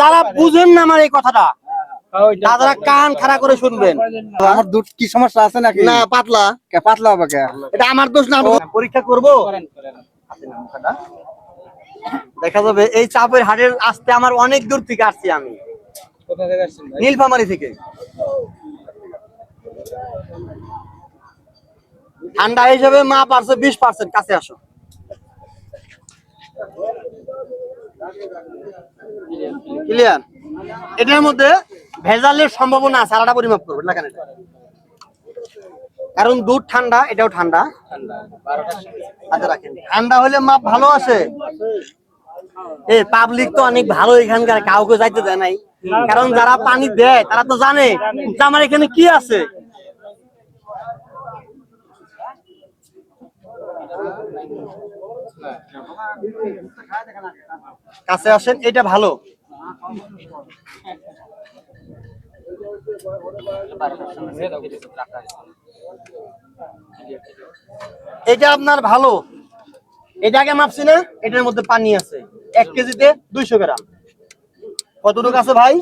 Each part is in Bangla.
যারা বুঝেন না আমার এই কথাটা তারা কান খাড়া করে শুনবেন। আমার দুধ কি সমস্যা আছে নাকি? না পাতলা। পাতলা হবে কে? এটা আমার দোষ না আমি পরীক্ষা করব? দেখা যাবে এই চাপের হাটের আসতে আমার অনেক দূর থেকে আসছি আমি। নীলফামারি থেকে। ঠান্ডা হিসাবে মা পারছে বিশ পার্সেন্ট কাছে আসো। ক্লিয়ার? এটার মধ্যে ভেজালের সম্ভাবনা আছে আলাদা পরিমাপ করব না কেন এটা? কারণ দুধ ঠান্ডা এটাও ঠান্ডা। আচ্ছা রাখেন। ঠান্ডা হলে মাপ ভালো আছে? এ পাবলিক তো অনেক ভালো এখানকার কাউকে যাইতে দেয় নাই। কারণ যারা পানি দেয় তারা তো জানে যে আমার এখানে কি আছে। কাছে আসেন, এটা ভালো। এটা আপনার ভালো। এটা আগে মাপছি না, এটার মধ্যে পানি আছে। এক কেজিতে দুইশো গ্রাম। কতটুকু আছে ভাই?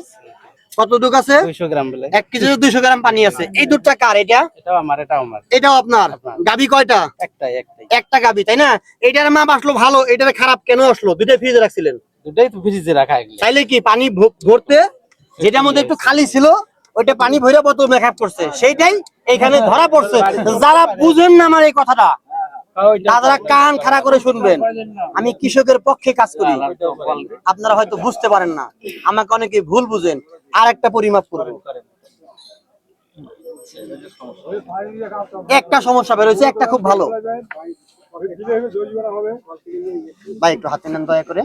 আছে? দুইশো গ্রাম বলে। এক কেজিতে দুইশো গ্রাম পানি আছে। এই দুধটা কার এটা? এটাও আমার এটাও আমার। এটাও আপনার? গাবি কয়টা? একটাই একটাই। একটা গাবি তাই না? এটার মাপ আসলো ভালো এটার খারাপ কেন আসলো? ফ্রিজে রাখছিলেন। দুটাই তো ফ্রিজে রাখা চাইলে কি পানি ভরতে? যেটার মধ্যে একটু খালি ছিল ওইটা পানি ভরে বোতল মেকআপ করছে। সেইটাই এখানে ধরা পড়ছে। যারা বুঝেন না আমার এই কথাটা তারা কান খাড়া করে শুনবেন। আমি কৃষকের পক্ষে কাজ করি। আপনারা হয়তো বুঝতে পারেন না। আমাকে অনেকে ভুল বুঝেন। আর একটা পরিমাপ করব। একটা সমস্যা বেরোচ্ছে একটা খুব ভালো। ভাই একটু হাতে নেন দয়া করে।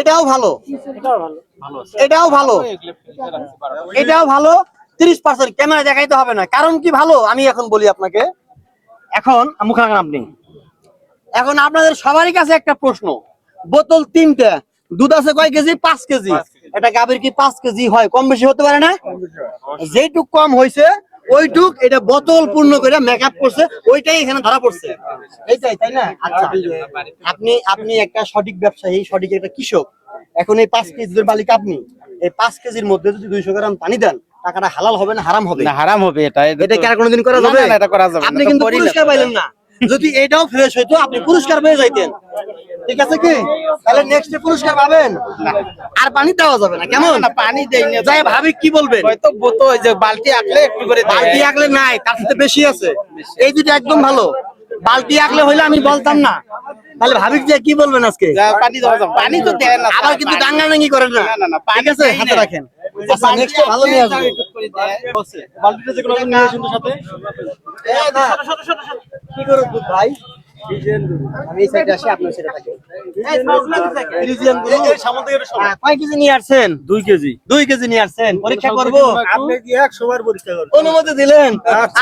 এটাও ভালো। এটাও ভালো। এটাও ভালো। তিরিশ পার্সেন্ট ক্যামেরা দেখাইতে হবে না। কারণ কি ভালো? আমি এখন বলি আপনাকে। এখন মুখে রাখেন আপনি এখন আপনাদের সবারই কাছে একটা প্রশ্ন। বোতল তিনটা দুধ আছে কয় কেজি? পাঁচ কেজি। এটা গাভীর কি পাঁচ কেজি হয়? কম বেশি হতে পারে না? যেটুক কম হয়েছে ওইটুক এটা বোতল পূর্ণ করে মেকআপ করছে ওইটাই এখানে ধরা পড়ছে। এইটাই তাই না? আচ্ছা আপনি আপনি একটা সঠিক ব্যবসায়ী সঠিক একটা কৃষক। এখন এই পাঁচ কেজি দুধের মালিক আপনি। এই পাঁচ কেজির মধ্যে যদি দুইশো গ্রাম পানি দেন টাকাটা হালাল হবে না হারাম হবে? না হারাম হবে এটা। এটা কি আর কোনোদিন করা যাবে? না, এটা করা যাবে আপনি কিন্তু করি না। পুরস্কার পাইলেন না। যদি এটাও ফ্রেশ হইতো আপনি পুরস্কার পেয়ে যাইতেন। ঠিক আছে কি? তাহলে নেক্সট পুরস্কার পাবেন। আর পানি দেওয়া যাবে না কেমন? না, পানি দেই না। যাই ভাবি কি বলবেন? হয়তো বোতো ওই যে বালতি আঁকলে একটু করে দেয়। বালতি আগলে নাই তার সাথে বেশি আছে। এই দুটো একদম ভালো। বালতি আগলে হইলে আমি বলতাম না। তাহলে ভাবি যে কি বলবেন আজকে? পানি দেওয়া যাবে। পানি তো দেয় না আবার কিন্তু ডাঙ্গাডাঙ্গি করেন না। না, না, পানি ঠিক আছে? হাতে রাখেন। আচ্ছা নেক্সট ভালো নিয়ে দেয়। বালতিটা যে কোনো নিয়ে আসুন সাথে। এই না, কি করো দুধ ভাই? আমি এই সাইডে আসি আপনার সাইডে থাকি। হ্যাঁ, কয় কেজি নিয়ে আসছেন? দুই কেজি। নিয়ে আসছেন। পরীক্ষা করব? আপনি কি একশো বার পরীক্ষা করবেন অনুমতি দিলেন?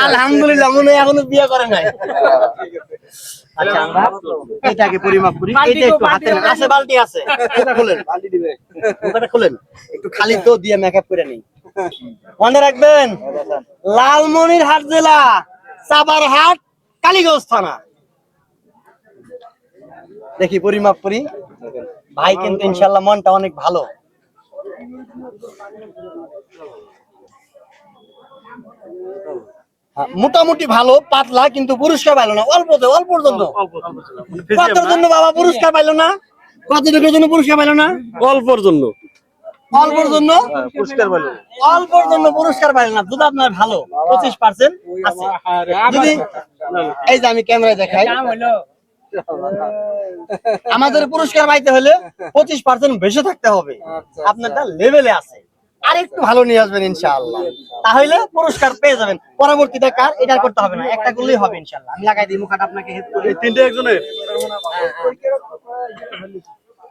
আলহামদুলিল্লাহ মনে এখনও বিয়ে করে নাই। আচ্ছা এটাকে পরিমাপ করি। এটা একটু হাতে আছে বালতি আছে। এটা খুলেন। বালতি দিবে। ওটা খুলেন। একটু খালি তো দিয়ে মেকআপ করে নেই। মনে রাখবেন? লালমনিরহাট জেলা সাবারহাট কালীগঞ্জ থানা। দেখি পরিমাপ করি। ভাই কিন্তু ইনশাল্লাহ মনটা অনেক ভালো। হ্যাঁ, মোটামুটি ভালো পাতলা কিন্তু পুরস্কার পাইলো না। অল্প দে, অল্পর জন্য। কতর জন্য বাবা পুরস্কার পাইলো না? কতটুকুর জন্য পুরস্কার পাইলো না? অল্পর জন্য। অল্পর জন্য? পুরস্কার পাইলো অল্পর জন্য পুরস্কার পাইলো না দুধ আপনার ভালো পঁচিশ পার্সেন্ট আছে। যদি এই যে আমি ক্যামেরায় দেখাই। আমাদের পুরস্কার পাইতে হলে পঁচিশ পার্সেন্ট বেশি থাকতে হবে। আপনারটা লেভেলে আছে। আর একটু ভালো নিয়ে আসবেন ইনশাআল্লাহ। তাহলে পুরস্কার পেয়ে যাবেন। পরবর্তীটা কার? এটা করতে হবে না। একটা করলেই হবে ইনশাআল্লাহ। আমি লাগাই দিই মুখাটা আপনাকে হেল্প করি তিনটে একজনের?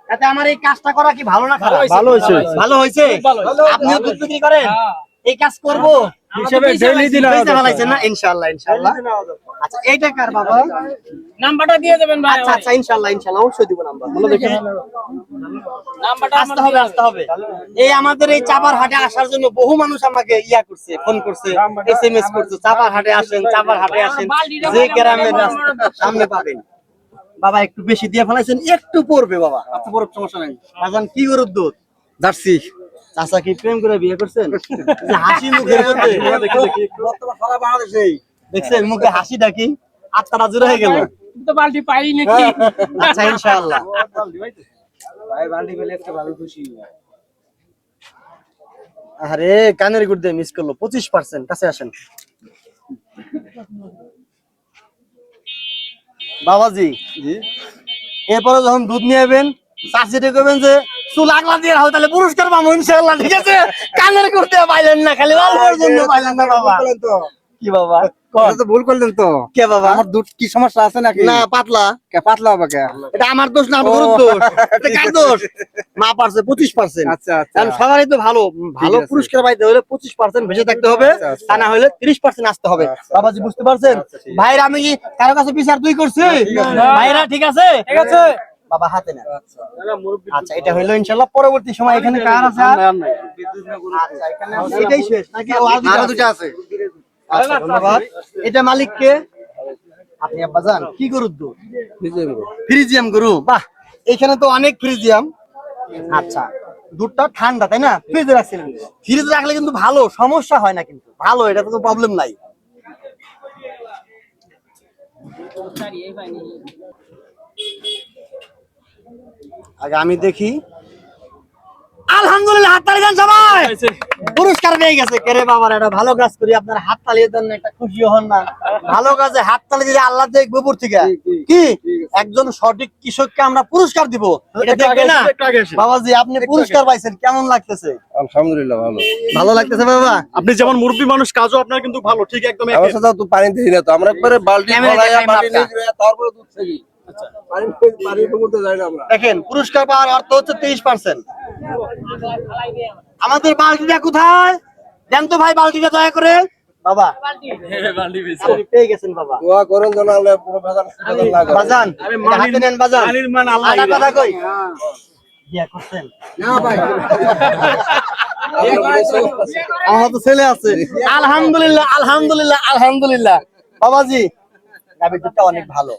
তাতে আমার এই কাজটা করা কি ভালো না খারাপ? ভালো হয়েছে। ভালো হয়েছে। আপনিও দুধ বিক্রি করেন? এই কাজ করব? হিসেবে daily দিন না? ইনশাআল্লাহ ইনশাআল্লাহ। আচ্ছা এইটা কার বাবা? নাম্বারটা দিয়ে দেবেন ভাই আচ্ছা আচ্ছা ইনশাআল্লাহ ইনশাআল্লাহ অবশ্যই দিব নাম্বার। বলো দেখি। নাম্বারটা আসতে হবে আসতে হবে। এই আমাদের এই চাপার হাটে আসার জন্য বহু মানুষ আমাকে ইয়া করছে ফোন করছে এসএমএস করছে। চাপার হাটে আসেন চাপার হাটে আসেন। যে গ্রামের রাস্তা সামনে পাবেন। বাবা একটু বেশি দিয়ে ফেলাইছেন একটু পড়বে বাবা। আচ্ছা বড় সমস্যা নাই। আজান কি গরুর দুধ? জার্সি। চাচা কি প্রেম করে বিয়ে করছেন? হাসি মুখের মধ্যে বর্তমান সারা বাংলাদেশেই। দেখছেন মুখে হাসি ডাকি আত্মাটা জুড়ে হয়ে গেল। তো বালতি পাই নাকি? আচ্ছা ইনশাআল্লাহ। আরে কানের গুড় দিয়ে মিস করল পঁচিশ পার্সেন্ট কাছে আসেন। বাবাজি। এরপরে যখন দুধ নিয়ে যাবেন চাষিটা করবেন যে চুল আগলা দিয়ে রাখো তাহলে পুরস্কার পাবো ইনশাল্লাহ ঠিক আছে? কানের করতে পাইলেন না খালি অল্পের জন্য পাইলেন না বাবা। কি বাবা। তো ভুল করলেন তো। কে বাবা? আমার দুধ কি সমস্যা আছে নাকি? না পাতলা। কে পাতলা হবে কে? এটা আমার দোষ না আমার গরুর দোষ। এটা কার দোষ? মা পারছে পঁচিশ পার্সেন্ট। আচ্ছা আচ্ছা। কারণ সবারই তো ভালো। ভালো পুরস্কার পাইতে হলে পঁচিশ পার্সেন্ট বেঁচে থাকতে হবে আচ্ছা, আচ্ছা। তা না হলে তিরিশ পার্সেন্ট আসতে হবে। বাবাজি বুঝতে পারছেন? ভাইরা আমি কি কারও কাছে বিচার তুই করছি? ভাইরা ঠিক আছে? ঠিক আছে। বাবা হাতে না আচ্ছা। এটা হইল ইনশাল্লাহ পরবর্তী সময়। এখানে কার আছে? আর? আচ্ছা এখানে এটাই শেষ। নাকি আরও দুটো আছে? আচ্ছা ধন্যবাদ। এটা মালিক কে? আপনি আব্বা জান কি গরুর দুধ? ফ্রিজিয়াম গরু। বাহ এখানে তো অনেক ফ্রিজিয়াম আচ্ছা দুধটা ঠান্ডা তাই না? ফ্রিজে রাখছিলেন। ফ্রিজে রাখলে কিন্তু ভালো সমস্যা হয় না কিন্তু। ভালো এটা তো প্রবলেম নাই। আগে আমি দেখি। আলহামদুলিল্লাহ হাততালি দেন সবাই। পুরস্কার পেয়ে গেছে। কেরে বাবার এটা ভালো কাজ করি আপনার হাত তালিয়ে দেন একটা খুশি হন না। ভালো কাজে হাত তালি দিলে আল্লাহ দেখবে উপর থেকে। কি? একজন সঠিক কৃষককে আমরা পুরস্কার দিব। এটা দেখবে না? বাবাজি আপনি পুরস্কার পাইছেন কেমন লাগতেছে? আলহামদুলিল্লাহ ভালো। ভালো লাগতেছে বাবা? আপনি যেমন মুরব্বী মানুষ কাজও আপনার কিন্তু ভালো ঠিক একদম আমার একই। সাথে তো পানি দিই না তো আমরা একবারে বালতি। নিয়ে তারপরে দুধ থাকি আমরা। দেখেন পুরস্কার পাওয়ার অর্থ হচ্ছে তেইশ পার্সেন্ট আমাদের বালতিটা কোথায়? দেন তো ভাই বালতিটা দয়া করে। বাবা। পেয়ে গেছেন বাবা। দোয়া করেন যেন আল্লাহ পুরো ভেজাল ভেজাল না করে। বাজান হাতে নেন বাজান। পানির মান আল্লাহ কথা কই? বিয়া করছেন? আমার তো ছেলে আছে। আলহামদুলিল্লাহ আলহামদুলিল্লাহ আলহামদুলিল্লাহ। বাবাজি দুধটা অনেক ভালো।